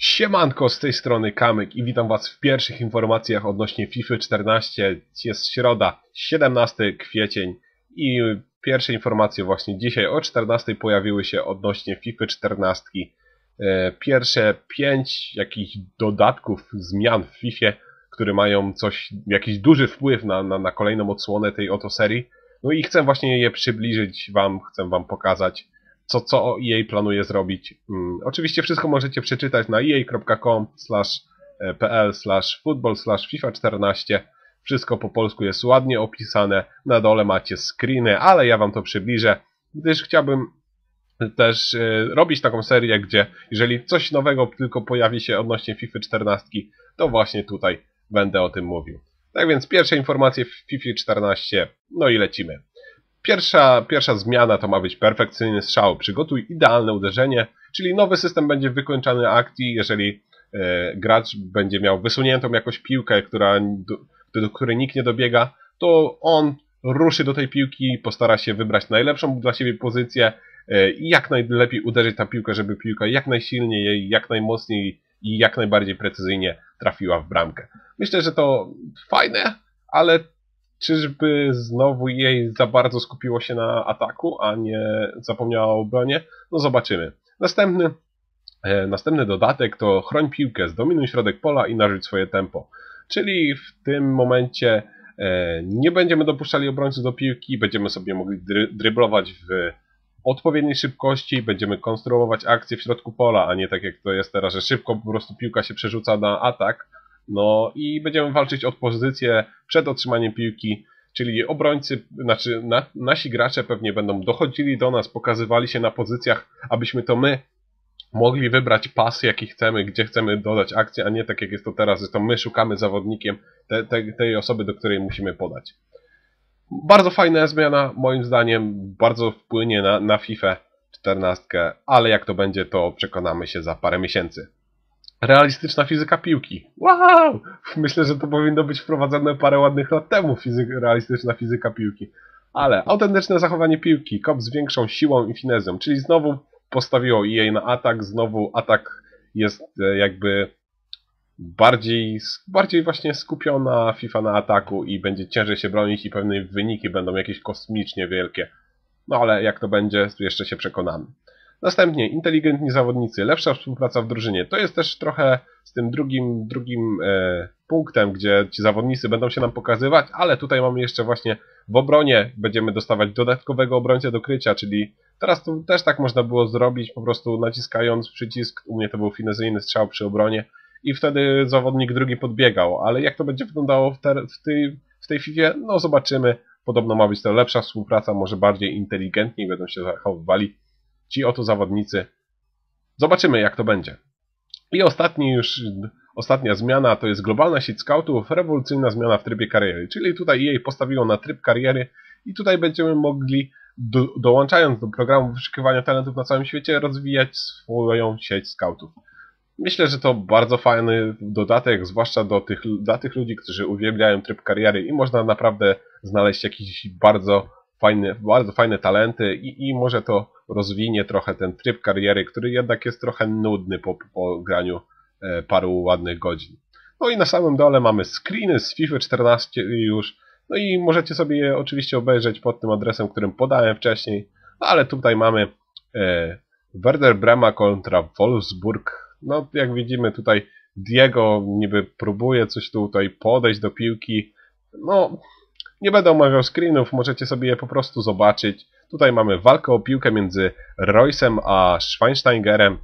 Siemanko, z tej strony Kamyk i witam Was w pierwszych informacjach odnośnie FIFA 14. Jest środa, 17 kwiecień i pierwsze informacje właśnie dzisiaj o 14 pojawiły się odnośnie FIFA 14. E, pierwsze pięć jakichś dodatków, zmian w FIFA, które mają coś, jakiś duży wpływ na, na, na kolejną odsłonę tej oto serii. No i chcę właśnie je przybliżyć Wam, chcę Wam pokazać co, co EA planuje zrobić. Hmm, oczywiście wszystko możecie przeczytać na ea.com pl football FIFA 14. Wszystko po polsku jest ładnie opisane. Na dole macie screeny, ale ja wam to przybliżę, gdyż chciałbym też e, robić taką serię, gdzie jeżeli coś nowego tylko pojawi się odnośnie FIFA 14, to właśnie tutaj będę o tym mówił. Tak więc pierwsze informacje w FIFA 14, no i lecimy. Pierwsza, pierwsza zmiana to ma być perfekcyjny strzał. Przygotuj idealne uderzenie, czyli nowy system będzie wykończany akcji, jeżeli e, gracz będzie miał wysuniętą jakąś piłkę, która, do, do której nikt nie dobiega, to on ruszy do tej piłki, postara się wybrać najlepszą dla siebie pozycję e, i jak najlepiej uderzyć ta piłkę, żeby piłka jak najsilniej, jak najmocniej i jak najbardziej precyzyjnie trafiła w bramkę. Myślę, że to fajne, ale Czyżby znowu jej za bardzo skupiło się na ataku, a nie zapomniało o obronie? No zobaczymy. Następny, e, następny dodatek to chroń piłkę, zdominuj środek pola i narzuć swoje tempo. Czyli w tym momencie e, nie będziemy dopuszczali obrońców do piłki, będziemy sobie mogli dry, dryblować w odpowiedniej szybkości, będziemy konstruować akcje w środku pola, a nie tak jak to jest teraz, że szybko po prostu piłka się przerzuca na atak, no i będziemy walczyć o pozycję przed otrzymaniem piłki, czyli obrońcy, znaczy na, nasi gracze pewnie będą dochodzili do nas, pokazywali się na pozycjach, abyśmy to my mogli wybrać pas, jaki chcemy, gdzie chcemy dodać akcję, a nie tak jak jest to teraz, że to my szukamy zawodnikiem te, te, tej osoby, do której musimy podać. Bardzo fajna zmiana, moim zdaniem, bardzo wpłynie na, na FIFA 14, ale jak to będzie, to przekonamy się za parę miesięcy. Realistyczna fizyka piłki. Wow! Myślę, że to powinno być wprowadzone parę ładnych lat temu, fizyk, realistyczna fizyka piłki. Ale autentyczne zachowanie piłki, kop z większą siłą i finezją, czyli znowu postawiło jej na atak, znowu atak jest e, jakby bardziej, bardziej właśnie skupiona FIFA na ataku i będzie ciężej się bronić i pewne wyniki będą jakieś kosmicznie wielkie. No ale jak to będzie, jeszcze się przekonamy. Następnie inteligentni zawodnicy, lepsza współpraca w drużynie. To jest też trochę z tym drugim, drugim e, punktem, gdzie ci zawodnicy będą się nam pokazywać, ale tutaj mamy jeszcze właśnie w obronie będziemy dostawać dodatkowego obrońcę do krycia, czyli teraz to też tak można było zrobić, po prostu naciskając przycisk, u mnie to był finezyjny strzał przy obronie i wtedy zawodnik drugi podbiegał, ale jak to będzie wyglądało w, te, w tej, w tej FIFA, no zobaczymy. Podobno ma być to lepsza współpraca, może bardziej inteligentniej będą się zachowywali ci oto zawodnicy. Zobaczymy, jak to będzie. I ostatni już, ostatnia zmiana to jest globalna sieć scoutów, rewolucyjna zmiana w trybie kariery, czyli tutaj jej postawiło na tryb kariery i tutaj będziemy mogli, do, dołączając do programu wyszukiwania talentów na całym świecie, rozwijać swoją sieć scoutów. Myślę, że to bardzo fajny dodatek, zwłaszcza do tych, dla tych ludzi, którzy uwielbiają tryb kariery i można naprawdę znaleźć jakieś bardzo fajne, bardzo fajne talenty i, i może to rozwinie trochę ten tryb kariery, który jednak jest trochę nudny po, po graniu e, paru ładnych godzin. No i na samym dole mamy screeny z FIFA 14 już, no i możecie sobie je oczywiście obejrzeć pod tym adresem, którym podałem wcześniej, no ale tutaj mamy e, Werder Brema kontra Wolfsburg. No jak widzimy tutaj Diego niby próbuje coś tutaj podejść do piłki. No nie będę omawiał screenów, możecie sobie je po prostu zobaczyć. Tutaj mamy walkę o piłkę między Royce'em a Schweinsteigerem.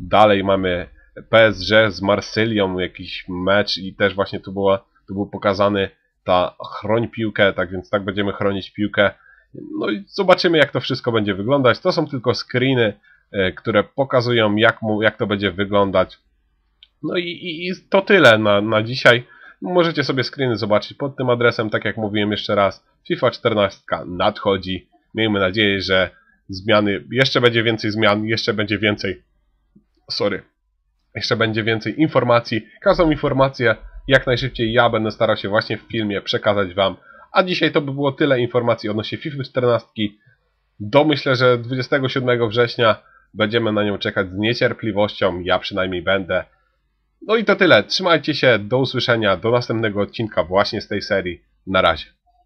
Dalej mamy PSG z Marsylią, jakiś mecz i też właśnie tu, była, tu był pokazany ta chroń piłkę, tak więc tak będziemy chronić piłkę. No i zobaczymy jak to wszystko będzie wyglądać. To są tylko screeny, e, które pokazują jak, mu, jak to będzie wyglądać. No i, i, i to tyle na, na dzisiaj. Możecie sobie screeny zobaczyć pod tym adresem, tak jak mówiłem jeszcze raz. FIFA 14 nadchodzi. Miejmy nadzieję, że zmiany, jeszcze będzie więcej zmian, jeszcze będzie więcej, sorry, jeszcze będzie więcej informacji. Każdą informację jak najszybciej ja będę starał się właśnie w filmie przekazać Wam. A dzisiaj to by było tyle informacji odnośnie FIFA 14. Do myślę, że 27 września będziemy na nią czekać z niecierpliwością. Ja przynajmniej będę. No i to tyle. Trzymajcie się, do usłyszenia, do następnego odcinka właśnie z tej serii. Na razie.